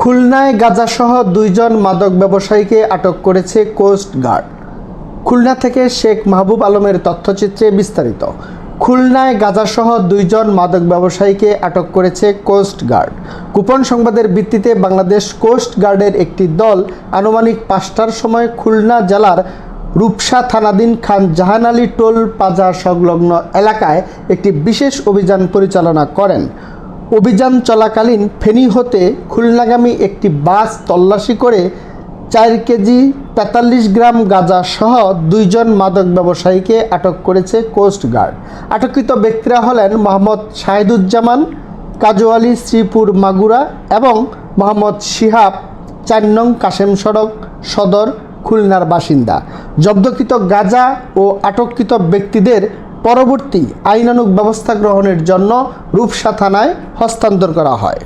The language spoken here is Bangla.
খুলনায় গাজাসহ দুইজন মাদক ব্যবসায়ীকে আটক করেছে কোস্ট গার্ড। খুলনা থেকে শেখ মাহবুব আলমের তথ্যচিত্রে বিস্তারিত। খুলনায় গাজাসহ দুইজন মাদক ব্যবসায়ীকে আটক করেছে কোস্ট গার্ড। গোপন সংবাদের ভিত্তিতে বাংলাদেশ কোস্ট গার্ডের একটি দল আনুমানিক পাঁচটার সময় খুলনা জেলার রূপসা থানাধীন খান জাহান আলী টোল পাজা সংলগ্ন এলাকায় একটি বিশেষ অভিযান পরিচালনা করেন। অভিযান চলাকালীন ফেনী হতে খুলনাগামী একটি বাস তল্লাশি করে চার কেজি তেতাল্লিশ গ্রাম গাঁজা সহ দুইজন মাদক ব্যবসায়ীকে আটক করেছে কোস্ট গার্ড। আটককৃত ব্যক্তিরা হলেন মোহাম্মদ শাহিদুজ্জামান কাজু আলী শ্রীপুর মাগুরা এবং মোহাম্মদ শিহাব, চার নং কাশেম সড়ক, সদর, খুলনার বাসিন্দা। জব্দকৃত গাঁজা ও আটককৃত ব্যক্তিদের পরবর্তী আইনানুগ ব্যবস্থা গ্রহণের জন্য রূপসা থানায় হস্তান্তর করা হয়।